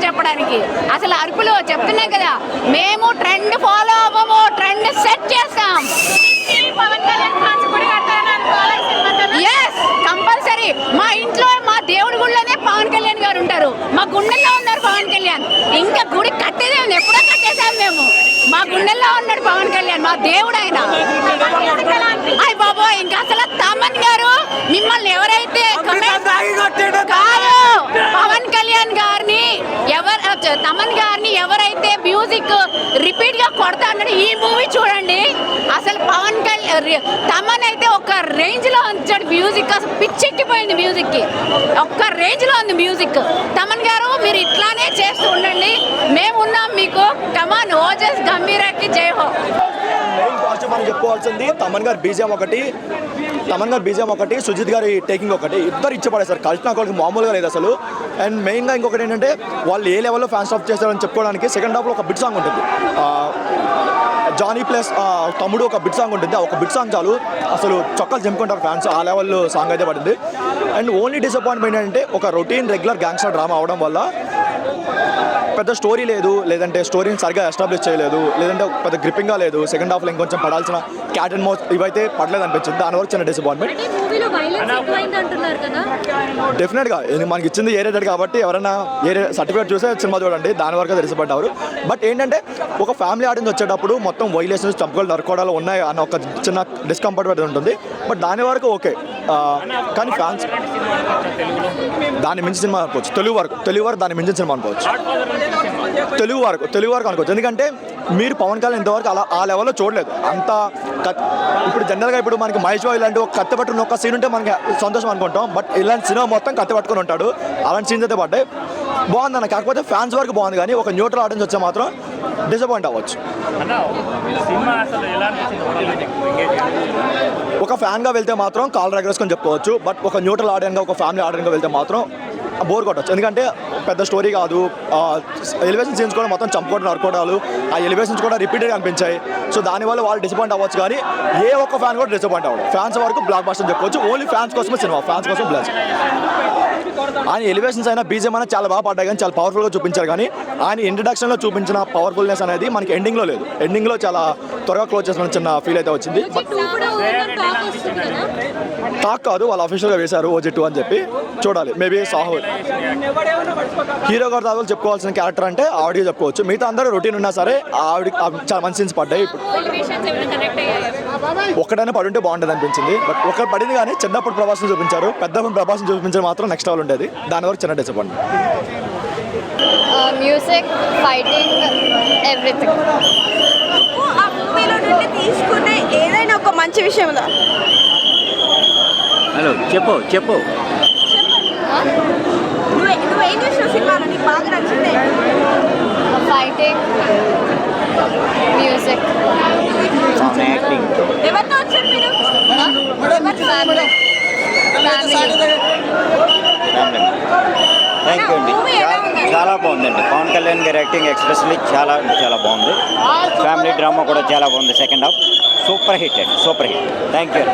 చెప్పడానికి. అసలు అరుపులు చెప్తున్నాం కదా మేము ట్రెండ్ ఫాలో అవ్వము ట్రెండ్ సెట్ చేస్తాం. కంపల్సరీ. మా ఇంట్లో మా దేవుడి గుళ్ళోనే పవన్ కళ్యాణ్ గారు ఉంటారు. మా గుండెల్లో ఉన్నారు పవన్ కళ్యాణ్. ఇంకా గుడి కట్టేదే ఉంది. ఎప్పుడో కట్టేశాం మేము. మా గుండెల్లో ఉన్నాడు పవన్ కళ్యాణ్ మా దేవుడు ఆయన. అయ్య బాబోయ్ ఇంకా అసలు తమన్ గారు మిమ్మల్ని ఎవరైతే comment- కాదు పవన్ కళ్యాణ్ గారిని ఎవరు తమన్ గారిని ఎవరైతే మ్యూజిక్ రిపీట్గా కొడతా అన్నాడు. ఈ మూవీ చూడండి. అసలు పవన్ కళ్యాణ్ తమన్ అయితే ఒక రేంజ్లో ఉంచాడు మ్యూజిక్ అసలు పిచ్చెక్కిపోయింది మ్యూజిక్కి. ఒక్క రేంజ్లో ఉంది మ్యూజిక్ తమన్ గారు మీరు ఇట్లానే చేస్తూ ఉండండి. మేము ఉన్నాం మీకు కమాన్ ఓజస్ గంభీరాకి జై హో. మెయిన్ పాజిటివ్ మనం చెప్పుకోవాల్సింది తమన్ గారి బీజం ఒకటి తమన్ గారు బీజం ఒకటి సుజిత్ గారి టేకింగ్ ఒకటి ఇద్దరు ఇచ్చి సార్. కలిసిన ఒకరికి మామూలుగా లేదు అసలు. అండ్ మెయిన్గా ఇంకొకటి ఏంటంటే వాళ్ళు ఏ లెవెల్లో ఫ్యాన్స్ ఆఫ్ చేస్తారని చెప్పుకోవడానికి సెకండ్ హాఫ్లో ఒక బిట్ సాంగ్ ఉంటుంది. జానీ ప్లస్ తమ్ముడు ఒక బిట్ సాంగ్ ఉంటుంది. ఆ ఒక బిట్ సాంగ్ చాలు. అసలు చొక్కలు చెప్పుకుంటారు ఫ్యాన్స్ ఆ లెవెల్లో సాంగ్ అయితే పడింది. అండ్ ఓన్లీ డిసప్పాయింట్మెంట్ ఏంటంటే ఒక రొటీన్ రెగ్యులర్ గ్యాంగ్స్టర్ డ్రామా అవడం వల్ల పెద్ద స్టోరీ లేదు లేదంటే స్టోరీని సరిగా ఎస్టాబ్లిష్ చేయలేదు లేదంటే పెద్ద గ్రిప్పింగ్గా లేదు సెకండ్ హాఫ్లో ఇంకొంచెం పడాల్సిన క్యాట్ అండ్ మౌత్ ఇవైతే పడలేదు అనిపించింది. దానివల్ల చిన్న డిసప్పాయింట్మెంట్ డెఫినెట్గా ఇది మనకి ఇచ్చింది ఏ రేటెడ్ కాబట్టి ఎవరైనా ఏ సర్టిఫికేట్ చూసే సినిమా చూడండి దాని వరకు తెలిసిపడ్డారు బట్ ఏంటంటే ఒక ఫ్యామిలీ ఆడియన్స్ వచ్చేటప్పుడు మొత్తం వైలేషన్స్ చంపుకోలు నరుకోవడాలు ఉన్నాయి అన్న ఒక చిన్న డిస్కంఫర్ట్ ఉంటుంది. బట్ దాని వరకు ఓకే కానీ ఫ్యాన్స్ దాన్ని మించి సినిమా అనుకోవచ్చు. తెలుగు వరకు తెలుగు వరకు దాన్ని మించిన సినిమా అనుకోవచ్చు. తెలుగు వరకు తెలుగు వరకు అనుకోవచ్చు. ఎందుకంటే మీరు పవన్ కళ్యాణ్ ఇంతవరకు అలా ఆ లెవెల్లో చూడలేదు. అంత ఇప్పుడు జనరల్గా ఇప్పుడు మనకి మహేష్ బాబు ఇలాంటి ఒక కత్తి పట్టుకున్న ఒక సీన్ ఉంటే మనకి సంతోషం అనుకుంటాం. బట్ ఇలాంటి సినిమా మొత్తం కత్తి పట్టుకుని ఉంటాడు. అలాంటి సీన్స్ అయితే పడ్డాయి. బాగుంది అన్న. కాకపోతే ఫ్యాన్స్ వరకు బాగుంది కానీ ఒక న్యూట్రల్ ఆడియన్స్ వచ్చే మాత్రం డిసప్పాయింట్ అవ్వచ్చు అన్న సినిమా అసలు ఎలా అనిపించింది ఒక ఫ్యాన్గా వెళ్తే మాత్రం కాల్ రెగ్రెస్కొని చెప్పుకోవచ్చు. బట్ ఒక న్యూట్రల్ ఆడియన్గా ఒక ఫ్యామిలీ ఆడియన్గా వెళ్తే మాత్రం బోర్ కొట్టచ్చు. ఎందుకంటే పెద్ద స్టోరీ కాదు. ఎలివేషన్ సీన్స్ కూడా మొత్తం చంపుకోవడం నరుకోవడాలు ఆ ఎలివేషన్స్ కూడా రిపీటెడ్ అనిపించాయి సో దానివల్ల వాళ్ళు డిసప్పాయింట్ అవ్వచ్చు కానీ ఏ ఒక్క ఫ్యాన్ కూడా డిసప్పాయింట్ అవ్వడం. ఫ్యాన్స్ వరకు బ్లాక్ బాస్టర్ చెప్పుకోవచ్చు. ఓన్లీ ఫ్యాన్స్ కోసమే సినిమా. ఫ్యాన్స్ కోసం బ్లాక్ ఆయన ఎలివేషన్స్ అయినా బీజం అయినా చాలా బాగా పడ్డాయి కానీ చాలా పవర్ఫుల్గా చూపించారు కానీ ఆయన ఇంట్రడక్షన్లో చూపించిన పవర్ఫుల్నెస్ అనేది మనకి ఎండింగ్లో లేదు. ఎండింగ్లో చాలా త్వరగా క్లోజ్ చేసిన చిన్న ఫీల్ అయితే వచ్చింది. టాక్ కదా? వాళ్ళు అఫీషియల్గా వేశారు ఓజీ టూ అని చెప్పి. చూడాలి. మేబీ సాహు హీరో గారు దాదాపు చెప్పుకోవాల్సిన క్యారెక్టర్ అంటే ఆవిడకి చెప్పుకోవచ్చు. మిగతా అందరూ రొటీన్ ఉన్నా సరే ఆవిడ చాలా మంచి సీన్స్ పడ్డాయి. ఒక్కడైనా పడి ఉంటే బాగుంటుంది అనిపించింది. బట్ ఒక్కటి పడింది కానీ చిన్నప్పుడు ప్రభాస్ని చూపించారు. పెద్దప్పుడు ప్రభాస్ని చూపించడం మాత్రం నెక్స్ట్ లెవెల్ ఉండేది. దాని వరకు చిన్న డిసప్పాయింట్ మ్యూజిక్ ఫైటింగ్ ఎవ్రీథింగ్ ఆ మూవీలో నుండి తీసుకునే ఏదైనా ఒక మంచి విషయం ఉందా? హలో చెప్పు చెప్పు. నువ్వు నువ్వేం చూసిన సినిమాలో? నీకు బాగా నచ్చింది? ఫైటింగ్ మ్యూజిక్ ఆమె యాక్టింగ్ ఎవరితో వచ్చారు మీరు ఫ్యామిలీ ఫ్యామిలీ థ్యాంక్ యూ అండి? చాలా బాగుందండి. పవన్ కళ్యాణ్ గారి యాక్టింగ్ ఎక్స్ప్రెస్లీ చాలా చాలా బాగుంది. ఫ్యామిలీ డ్రామా కూడా చాలా బాగుంది. సెకండ్ హాఫ్ సూపర్ హిట్ అండి. Super hit. Thank you.